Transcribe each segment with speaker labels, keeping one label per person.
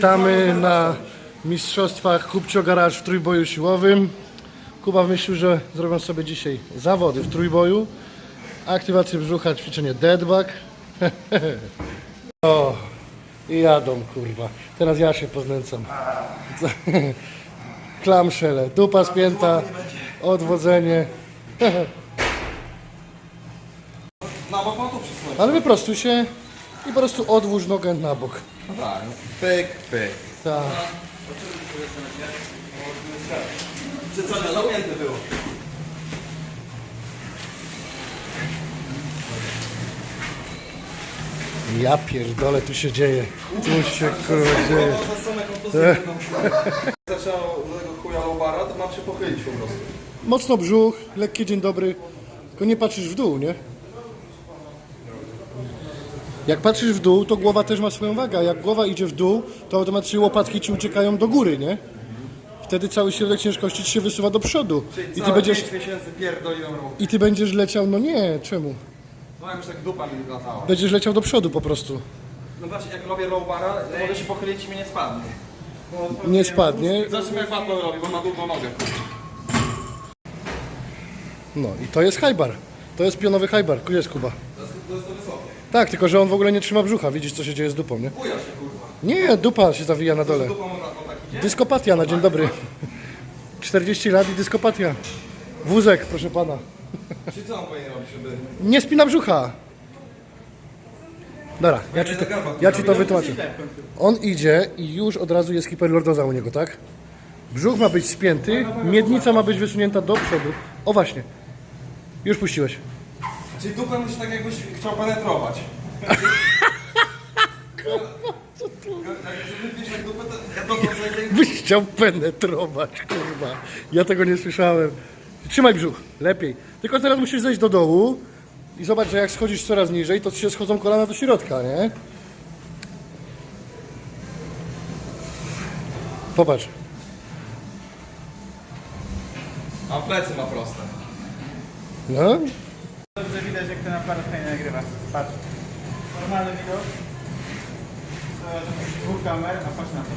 Speaker 1: Witamy na mistrzostwach Kupcio Garage w trójboju siłowym. Kuba myślił, że zrobią sobie dzisiaj zawody w trójboju. Aktywację brzucha, ćwiczenie deadbug. o, i jadą kurwa. Teraz ja się poznęcam. Klamszele, dupa spięta, odwodzenie.
Speaker 2: Na bok mam tu przysłać.
Speaker 1: Ale wyprostuj się i po prostu odłóż nogę na bok.
Speaker 2: No tak. Pyk, pyk.
Speaker 1: Tak.
Speaker 2: Czy co, zamknięte było?
Speaker 1: Ja pierdolę, tu się dzieje. Tu się kurwa dzieje.
Speaker 2: Zaczęło tego chuja to mam się pochylić po prostu.
Speaker 1: Mocno brzuch, lekki dzień dobry, tylko nie patrzysz w dół, nie? Jak patrzysz w dół, to głowa też ma swoją wagę, a jak głowa idzie w dół, to automatycznie łopatki ci uciekają do góry, nie? Wtedy cały środek ciężkości ci się wysuwa do przodu. I ty będziesz,
Speaker 2: pięć miesięcy pierdoliłem ruch.
Speaker 1: i ty będziesz leciał, no nie, czemu?
Speaker 2: No już tak dupa mi latała.
Speaker 1: Będziesz leciał do przodu po prostu.
Speaker 2: No właśnie, jak robię low bara, to mogę się pochylić i mnie nie spadnie.
Speaker 1: Nie spadnie.
Speaker 2: Zresztą jak Batman robi, bo ma długą nogę.
Speaker 1: No i to jest high bar. To jest pionowy high bar. Jest Kuba.
Speaker 2: To jest to, jest to wysokie.
Speaker 1: Tak, tylko że on w ogóle nie trzyma brzucha. Widzisz, co się dzieje z dupą, nie?
Speaker 2: Się kurwa.
Speaker 1: Nie, dupa się zawija na dole.
Speaker 2: Dupą on tak on tak idzie.
Speaker 1: Dyskopatia na dzień dobry. 40 lat i dyskopatia. Wózek, proszę pana.
Speaker 2: Czy co on powinien robić, żeby...
Speaker 1: Nie spina brzucha. Dobra, ja ci to, ja ci to wytłumaczę. On idzie i już od razu jest hiperlordoza u niego, tak? Brzuch ma być spięty, miednica ma być wysunięta do przodu. O właśnie. Już puściłeś.
Speaker 2: Czyli dupę musisz tak jakbyś chciał penetrować.
Speaker 1: Byś chciał penetrować, kurwa. Ja tego nie słyszałem. Trzymaj brzuch, lepiej. Tylko teraz musisz zejść do dołu i zobacz, że jak schodzisz coraz niżej, to ci się schodzą kolana do środka, nie? Popatrz.
Speaker 2: A plecy ma proste.
Speaker 1: No,
Speaker 3: widać jak ten aparat fajnie nagrywa. Patrz. Normalny widok. Zobacz, Dwóch kamer, a patrz na to.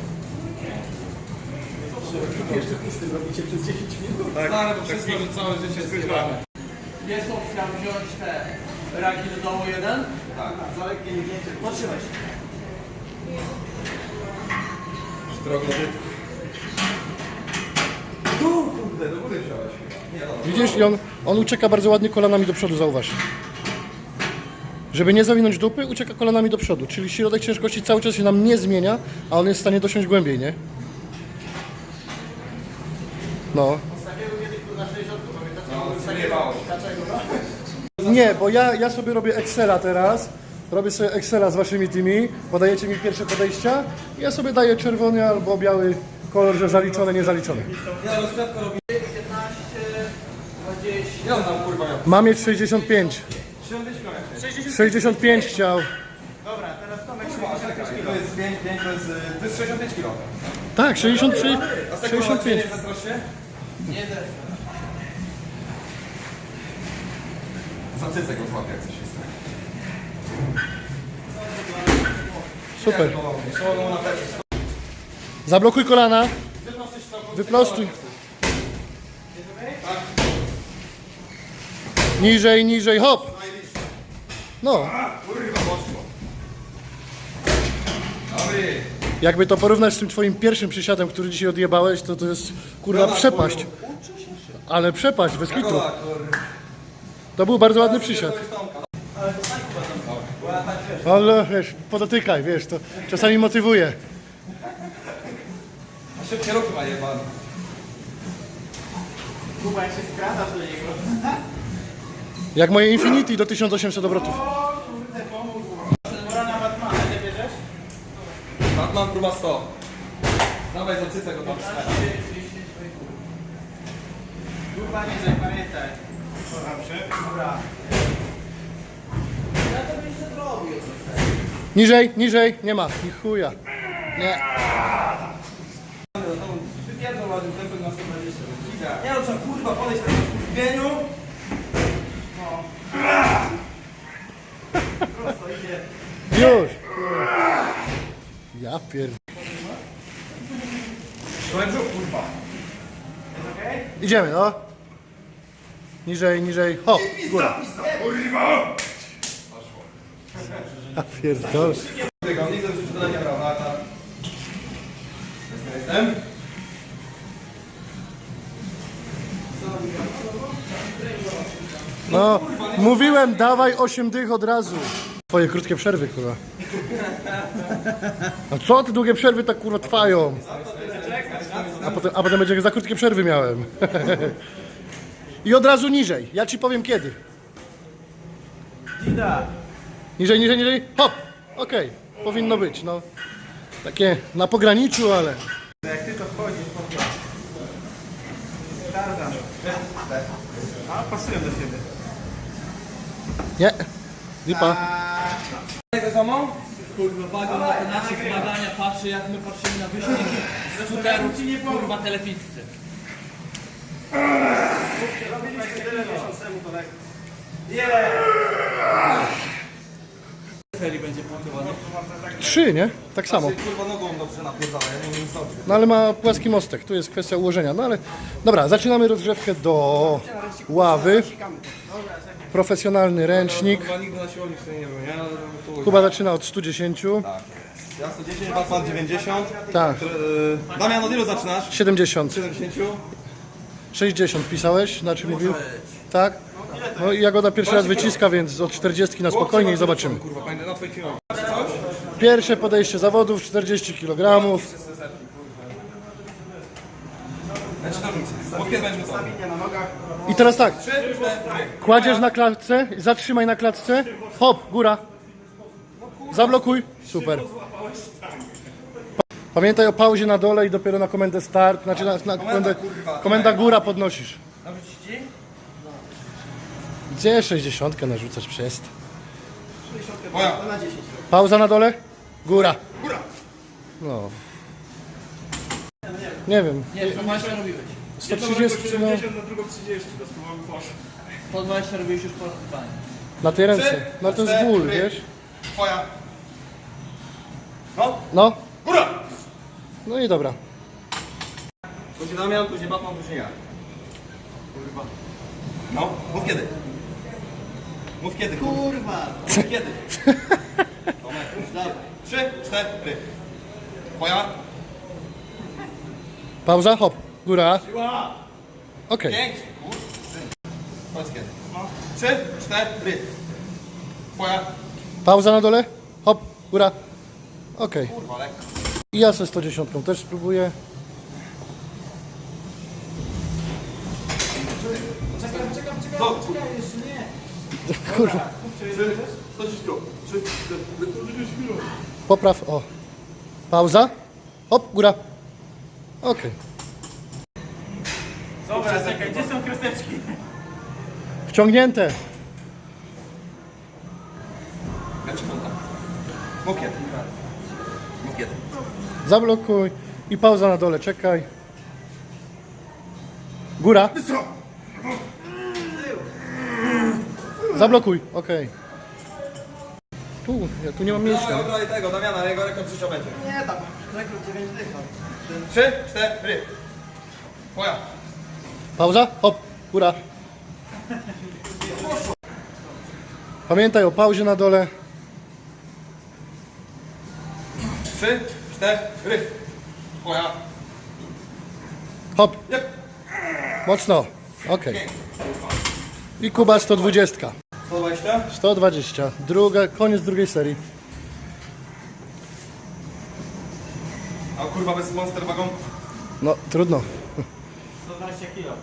Speaker 2: Tak, Stary, bo wszystko, że całe życie jest zjebane.
Speaker 4: Jest opcja wziąć te raki do domu jeden?
Speaker 2: Tak.
Speaker 4: Za lekkie nigięcie. Potrzymaj się.
Speaker 2: Troglodyt. Tu, kurde, do góry wziąłeś.
Speaker 1: Widzisz? I on, on ucieka bardzo ładnie kolanami do przodu, zauważ. Żeby nie zawinąć dupy, ucieka kolanami do przodu. Czyli środek ciężkości cały czas się nam nie zmienia, a on jest w stanie dosiąść głębiej, nie? No.
Speaker 2: No, zjebało.
Speaker 1: Nie, bo ja, ja sobie robię Excela teraz. Robię sobie Excela z waszymi tymi. Podajecie mi pierwsze podejścia. Ja sobie daję czerwony albo biały kolor, że zaliczone, niezaliczone.
Speaker 2: Ja rozkładkę robię.
Speaker 4: 15, 20.
Speaker 2: Ja tam kurwa
Speaker 1: mieć 65.
Speaker 2: 60
Speaker 1: 65 chciał.
Speaker 3: Dobra, teraz Tomek się
Speaker 2: to jest 5, 5, to jest, y, to jest 65 kg.
Speaker 1: Tak, 63,
Speaker 2: A z tego 65.
Speaker 1: 65.
Speaker 2: nie zazdroście?
Speaker 4: Nie zeszło.
Speaker 2: Za cycek go złapie, jak coś jest.
Speaker 1: Super.
Speaker 2: Na.
Speaker 1: Zablokuj kolana. Wyprostuj. Niżej, niżej, hop. No, jakby to porównać z tym twoim pierwszym przysiadem, który dzisiaj odjebałeś, to to jest kurwa przepaść. Ale przepaść, bez kitu. To był bardzo ładny przysiad. Ale wiesz, podotykaj, wiesz, to czasami motywuje.
Speaker 2: Szybkie ruchy ma jebany.
Speaker 3: Kuba jak się skradasz do niego.
Speaker 1: Jak moje Infinity do 1800 obrotów.
Speaker 3: Kurde, pomógł. Pora na Batmana, nie bierzesz?
Speaker 2: Batman próba 100. Dawaj za cycek go tam wstań.
Speaker 3: Kuba niżej, pamiętaj. Dobra.
Speaker 4: Ja to jeszcze zrobił.
Speaker 1: Niżej, niżej, nie ma, ni chuja. Nie.
Speaker 2: Wypierdol ładny tempek na 120. Nie co kurwa, podejść na skurwieniu. No. Prosto idzie.
Speaker 1: Już. Ja pierd...
Speaker 2: Brzuch, kurwa.
Speaker 3: Jest okej?
Speaker 1: Idziemy, no. Niżej, niżej. Hop, góra.
Speaker 2: Kurwa!
Speaker 1: A pierdol.
Speaker 2: Tego, nigdy w życiu to nie brał, no a ta... Jestem.
Speaker 1: No, mówiłem, dawaj 8 dych od razu. Twoje krótkie przerwy, kurwa. A co te długie przerwy tak kurwa trwają? A potem, a potem będzie za krótkie przerwy miałem. I od razu niżej. Ja ci powiem kiedy.
Speaker 3: Dzida.
Speaker 1: Niżej, niżej, niżej. Hop! Okej, powinno być, no. Takie na pograniczu, ale.
Speaker 3: Jak ty to wchodzisz, po Tarzan. A, pasują do siebie.
Speaker 1: Nie. Lipa.
Speaker 2: Tego samo?
Speaker 4: Kurwa, wagon na te nasze wymagania patrzy jak my patrzymy na wyścig skuterów, kurwa telepizzy. Serii będzie.
Speaker 1: Trzy, nie? Tak samo.
Speaker 2: Kurwa nogą dobrze napierdala, ja nie wiem co.
Speaker 1: No ale ma płaski mostek, tu jest kwestia ułożenia. No ale dobra, zaczynamy rozgrzewkę do ławy. Profesjonalny ręcznik.
Speaker 2: Kurwa nigdy na siłowni sobie nie chuj.
Speaker 1: Kuba zaczyna od 110.
Speaker 2: Ja 110, Batman 90.
Speaker 1: Tak,
Speaker 2: Które, y, Damian, od ilu zaczynasz?
Speaker 1: 70.
Speaker 2: 70?
Speaker 1: 60 pisałeś, znaczy mówił? Tak? No i Jagoda pierwszy raz wyciska, więc od 40 na spokojnie i zobaczymy.
Speaker 2: Kurwa, pamiętaj na.
Speaker 1: Pierwsze podejście zawodów, 40 kg. I teraz tak, kładziesz na klatce, zatrzymaj na klatce, hop, góra. Zablokuj, super. Pamiętaj o pauzie na dole i dopiero na komendę start, znaczy na, na komendę, komenda góra podnosisz. Gdzie 60 narzucać przez?
Speaker 2: Moja.
Speaker 1: Pauza na dole, góra. No. Nie wiem,
Speaker 4: Nie, 120 robiłeś.
Speaker 1: 130 no,
Speaker 4: 120 robiłeś już po rozbaniu.
Speaker 1: na tej ręce. No to jest ból, wiesz?
Speaker 2: Twoja. No,
Speaker 1: No,
Speaker 2: góra!
Speaker 1: no i dobra.
Speaker 2: Później Damian, później Batman, później ja. Kurwa. No, mów kiedy. Mów kiedy, kurwa.
Speaker 3: Kurwa.
Speaker 2: Mów kiedy. Tomek, dawaj. Trzy, cztery. Twoja.
Speaker 1: Pauza, hop, góra. Okej.
Speaker 2: Pięć. Kurwa. Powiedz kiedy. No. Trzy, cztery. Twoja.
Speaker 1: Pauza na dole, hop, góra. Okej.
Speaker 2: Kurwa, lekko.
Speaker 1: I ja ze 110 też spróbuję.
Speaker 2: Do.
Speaker 1: Kurwa,
Speaker 2: Trzy, 110 kilo. Trzy, cztery. 110 kilo.
Speaker 1: popraw, o. Pauza, hop, góra. Okej.
Speaker 3: Dobra, czekaj, gdzie są kreseczki?
Speaker 1: Wciągnięte. Zablokuj. I pauza na dole, czekaj. Góra. Zablokuj, okej. Tu, ja tu nie mam
Speaker 2: Dawaj,
Speaker 1: miejsca.
Speaker 2: oddaj tego, Damiana, jego rekord życia będzie.
Speaker 3: Nie, tam. Rekord 9 dycha.
Speaker 2: Trzy, cztery. Twoja.
Speaker 1: Pauza, hop, góra. Pamiętaj o pauzie na dole.
Speaker 2: Trzy, cztery. Twoja.
Speaker 1: Hop,
Speaker 2: Jep.
Speaker 1: mocno. Okej. I Kuba 120.
Speaker 2: 120.
Speaker 1: 120. Druga, koniec drugiej serii.
Speaker 2: A kurwa bez monster wagonków.
Speaker 1: No, trudno.
Speaker 3: 120 kilo.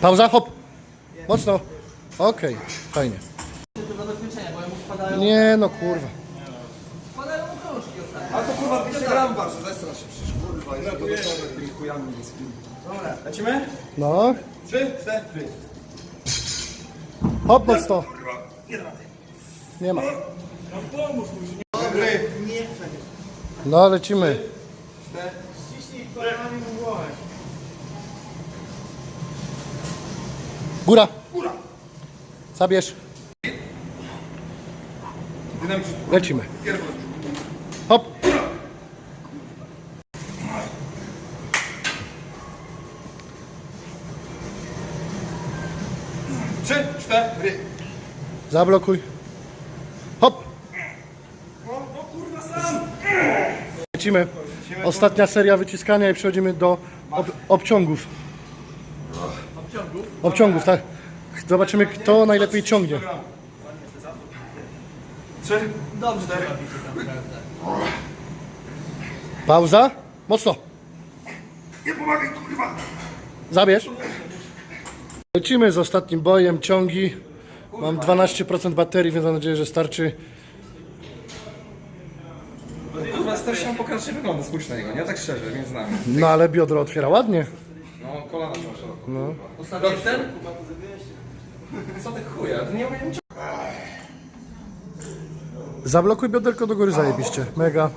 Speaker 1: Pauza, hop. Mocno. Okej, fajnie.
Speaker 4: To zabezpieczenia, bo mu spadają,
Speaker 1: Nie no, kurwa.
Speaker 4: spadają mu krążki ostatnio.
Speaker 2: A to kurwa 200 gram waży, zestra się przecież kurwa. Ile to dostawy tymi chujami. Dobra. Lecimy?
Speaker 1: No,
Speaker 2: Trzy, cztery.
Speaker 1: hop, mocno. Nie ma.
Speaker 2: Dobry.
Speaker 1: No, lecimy.
Speaker 2: Cztery.
Speaker 3: Ściśnij kolanami mu głowę.
Speaker 1: Góra. Zabierz.
Speaker 2: Dynamicznie.
Speaker 1: Lecimy.
Speaker 2: Pierwszy.
Speaker 1: Hop. Zablokuj. Hop. Lecimy. Ostatnia seria wyciskania i przechodzimy do ob obciągów. Obciągów, tak. Zobaczymy, kto najlepiej ciągnie.
Speaker 2: Trzy.
Speaker 4: Dobrze.
Speaker 1: Pauza. Mocno.
Speaker 2: Nie pomagaj, kurwa!
Speaker 1: Zabierz. Lecimy z ostatnim bojem, ciągi. Mam 12% baterii, więc mam nadzieję, że starczy.
Speaker 2: Kurwa, stary się pokracznie wygląda, spójrz na niego, nie? Tak szczerze, między nami.
Speaker 1: No ale biodro otwiera ładnie.
Speaker 2: No, kolana są szeroko.
Speaker 1: No.
Speaker 4: Ostatni jest ten?
Speaker 2: Co ty chuja? To nie umiem
Speaker 1: Zablokuj bioderko do góry zajebiście. Mega.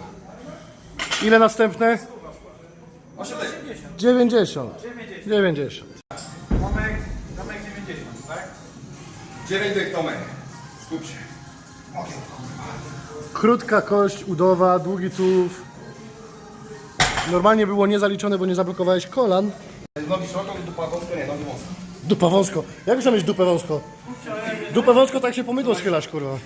Speaker 1: Ile następne?
Speaker 2: 80.
Speaker 1: 90. 90.
Speaker 2: 9 dych, Tomek. Skup się.
Speaker 1: Krótka kość udowa, długi tułów. Normalnie było niezaliczone, bo nie zablokowałeś kolan.
Speaker 2: Nogi szeroko, dupa wąsko, nie, nogi wąsko.
Speaker 1: Dupa wąsko. Jak chcesz mieć dupę wąsko? Dupę wąsko tak się pomydło schylasz, kurwa.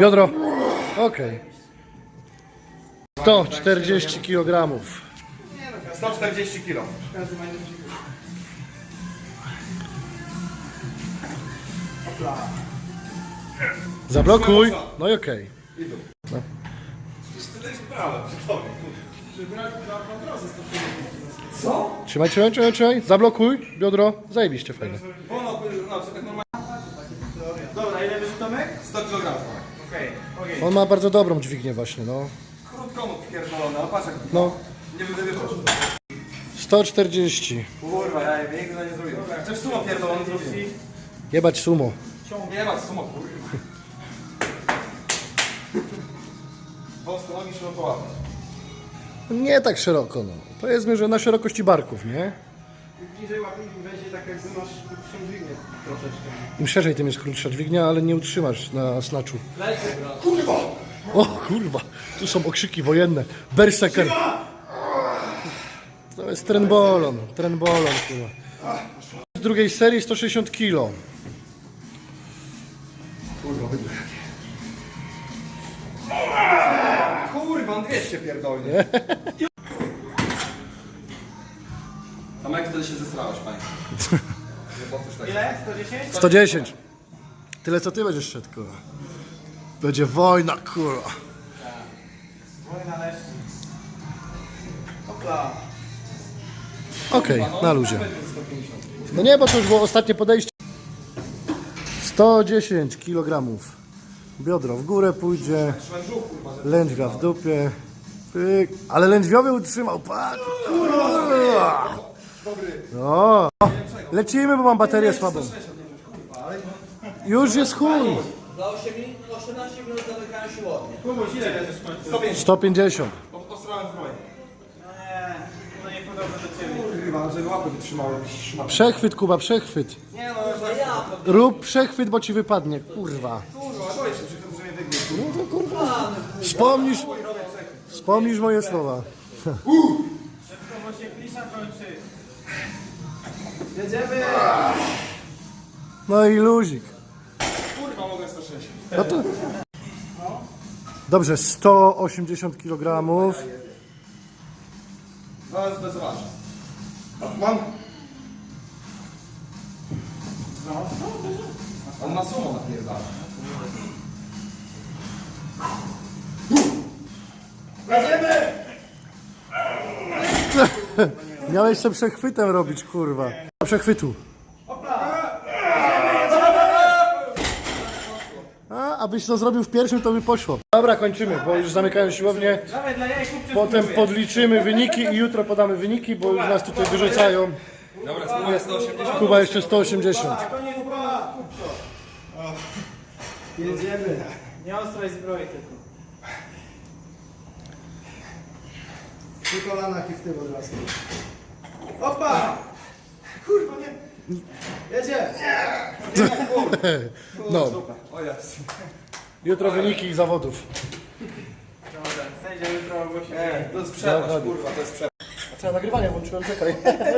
Speaker 1: Biodro. Okej. 140 kg.
Speaker 2: 140 kg.
Speaker 1: Zablokuj. No i okej.
Speaker 2: Co?
Speaker 1: Trzymaj, trzymaj, trzymaj, trzymaj. Zablokuj. Biodro. Zajebiście.
Speaker 2: Wolno, no, tak normalnie.
Speaker 3: Dobra, ile wyszło Tomek?
Speaker 2: 100 kg.
Speaker 3: Okej, okej.
Speaker 1: On ma bardzo dobrą dźwignię właśnie, no.
Speaker 2: Krótko mu pierdolone, ale patrz jak
Speaker 1: No.
Speaker 2: Nie będę wyszło.
Speaker 1: 140.
Speaker 2: Kurwa, ja nigdy to nie zrobiłem. Też sumo pierdolone zrobiłem.
Speaker 1: Jebać sumo.
Speaker 2: Nie ma sumo, kurwa. Wąsko nogi, szeroko łapy.
Speaker 1: Nie tak szeroko, no. Powiedzmy, że na szerokości barków, nie?
Speaker 3: Bliżej łapniki weźmie tak jakby masz krótszą dźwignię troszeczkę.
Speaker 1: Im szerzej, tym jest krótsza dźwignia, ale nie utrzymasz na snaczu.
Speaker 4: Lecę, bro.
Speaker 1: O kurwa, tu są okrzyki wojenne. Berserker. To jest trenbolon, trenbolon, kurwa. Z drugiej serii 160 kg.
Speaker 2: Kurwa, on 200 pierdolnie. Tomek, wtedy się zesrałeś, panie. Tak.
Speaker 3: Ile? 110?
Speaker 1: 110. Tyle co ty będziesz szedł, kurwa. Będzie wojna, kurwa.
Speaker 3: Wojna leszczy. Hopla.
Speaker 1: Okej, na luzie. No nie, bo to już było ostatnie podejście. 110 kg. Biodro w górę pójdzie. Lędźwia w dupie. Pyk. Ale lędźwiowy utrzymał. Patrz. Kurwa. No. Lecimy, bo mam baterię słabą. Już jest chuj.
Speaker 4: Za 8 minut, 18 minut zamykają siłownię.
Speaker 3: Kubuś, ile bierzesz w końcu?
Speaker 2: 150.
Speaker 1: 150.
Speaker 2: Ostrałem zbroję.
Speaker 3: No nie, to nie podoba do ciebie.
Speaker 2: Kurwa, żeby łapy wytrzymały.
Speaker 1: Przechwyt, Kuba, przechwyt.
Speaker 2: Nie no, już tak.
Speaker 4: Ja,
Speaker 1: Rób przechwyt, bo ci wypadnie. Kurwa.
Speaker 2: Kurwa, boję się, przychodzę, że mnie wygnie.
Speaker 1: No to kurwa. Wspomnisz, wspomnisz moje słowa.
Speaker 3: Szybko, bo się klisza kończy. Jedziemy!
Speaker 1: No i luzik.
Speaker 2: Kurwa, mogę 160.
Speaker 1: No to... Dobrze, 180 kg.
Speaker 2: No, zdecydowanie. Mam. On ma sumo napierdala.
Speaker 1: Miałeś się przechwytem robić, kurwa. Przechwytu. A, abyś to zrobił w pierwszym, to by poszło. Dobra, kończymy, bo już zamykają siłownię. Potem podliczymy wyniki i jutro podamy wyniki, bo już nas tutaj wyrzucają.
Speaker 2: Dobra, spróbuję 180.
Speaker 1: Kuba jeszcze 180.
Speaker 3: Koniec pola, kupcio. Jedziemy. Nie ostraj zbroi tylko.
Speaker 5: Przy kolanach i w tył od razu.
Speaker 3: Opa! Kurwa, nie.
Speaker 5: Jedzie!
Speaker 1: No,
Speaker 2: O jest.
Speaker 1: jutro wyniki ich zawodów.
Speaker 3: Dobra, sędzia jutro ogłosi.
Speaker 2: Nie, to jest przepaść,
Speaker 1: Dobra.
Speaker 2: kurwa, to jest przepaść.
Speaker 1: Co, nagrywanie włączyłem, czekaj.